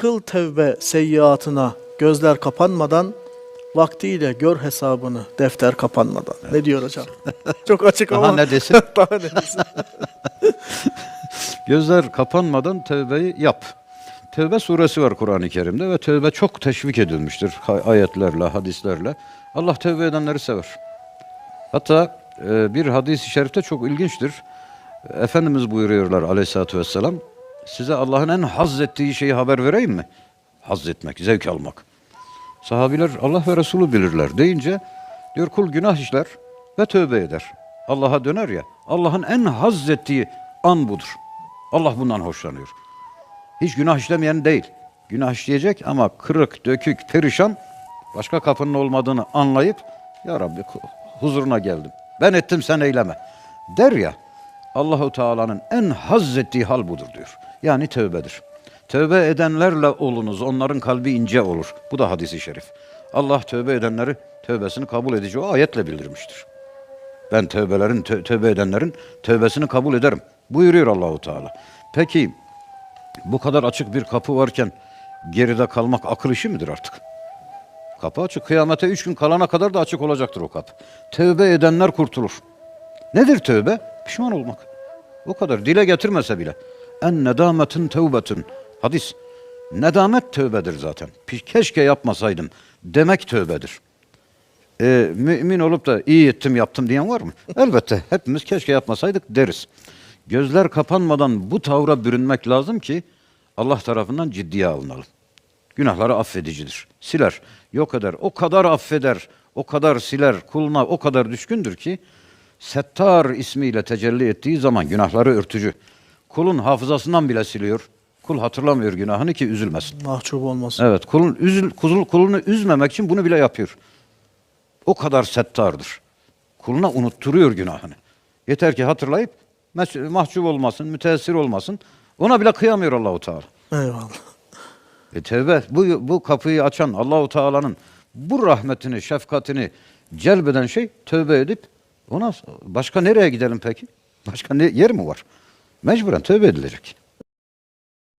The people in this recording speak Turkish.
Kıl tevbe seyyiatına gözler kapanmadan vaktiyle gör hesabını defter kapanmadan. Ne diyor hocam? Çok açık Daha ama. ne desin? Daha ne desin? Gözler kapanmadan tövbeyi yap. Tövbe suresi var Kur'an-ı Kerim'de ve tövbe çok teşvik edilmiştir ayetlerle, hadislerle. Allah tövbe edenleri sever. Hatta e, bir hadis-i şerifte çok ilginçtir. Efendimiz buyuruyorlar aleyhissalatü vesselam, size Allah'ın en haz ettiği şeyi haber vereyim mi? Haz etmek, zevk almak. Sahabiler Allah ve Resulü bilirler deyince diyor kul günah işler ve tövbe eder. Allah'a döner ya. Allah'ın en haz ettiği an budur. Allah bundan hoşlanıyor. Hiç günah işlemeyen değil. Günah işleyecek ama kırık, dökük, perişan başka kapının olmadığını anlayıp ya Rabbi huzuruna geldim. Ben ettim sen eyleme. Der ya Allahu Teala'nın en haz ettiği hal budur diyor. Yani tövbedir. Tövbe edenlerle olunuz. Onların kalbi ince olur. Bu da hadisi şerif. Allah tövbe edenleri tövbesini kabul edici o ayetle bildirmiştir. Ben tövbelerin tö- tövbe edenlerin tövbesini kabul ederim. Buyuruyor Allahu Teala. Peki bu kadar açık bir kapı varken geride kalmak akıl işi midir artık? Kapı açık. Kıyamete üç gün kalana kadar da açık olacaktır o kapı. Tövbe edenler kurtulur. Nedir tövbe? Pişman olmak. O kadar. Dile getirmese bile. En nedametin tevbetün. Hadis. Nedamet tövbedir zaten. Keşke yapmasaydım. Demek tövbedir. Ee, mümin olup da iyi ettim yaptım diyen var mı? Elbette. Hepimiz keşke yapmasaydık deriz. Gözler kapanmadan bu tavra bürünmek lazım ki Allah tarafından ciddiye alınalım. Günahları affedicidir. Siler, yok eder. O kadar affeder, o kadar siler, kuluna o kadar düşkündür ki Settar ismiyle tecelli ettiği zaman günahları örtücü. Kulun hafızasından bile siliyor. Kul hatırlamıyor günahını ki üzülmesin. Mahcup olmasın. Evet, kulun üzül, kuzul, kulunu üzmemek için bunu bile yapıyor. O kadar settardır. Kuluna unutturuyor günahını. Yeter ki hatırlayıp mahcup olmasın, müteessir olmasın. Ona bile kıyamıyor Allahu Teala. Eyvallah. E tevbe bu bu kapıyı açan Allahu Teala'nın bu rahmetini, şefkatini celbeden şey tövbe edip ona başka nereye gidelim peki? Başka ne yer mi var? Mecburen tövbe edilecek.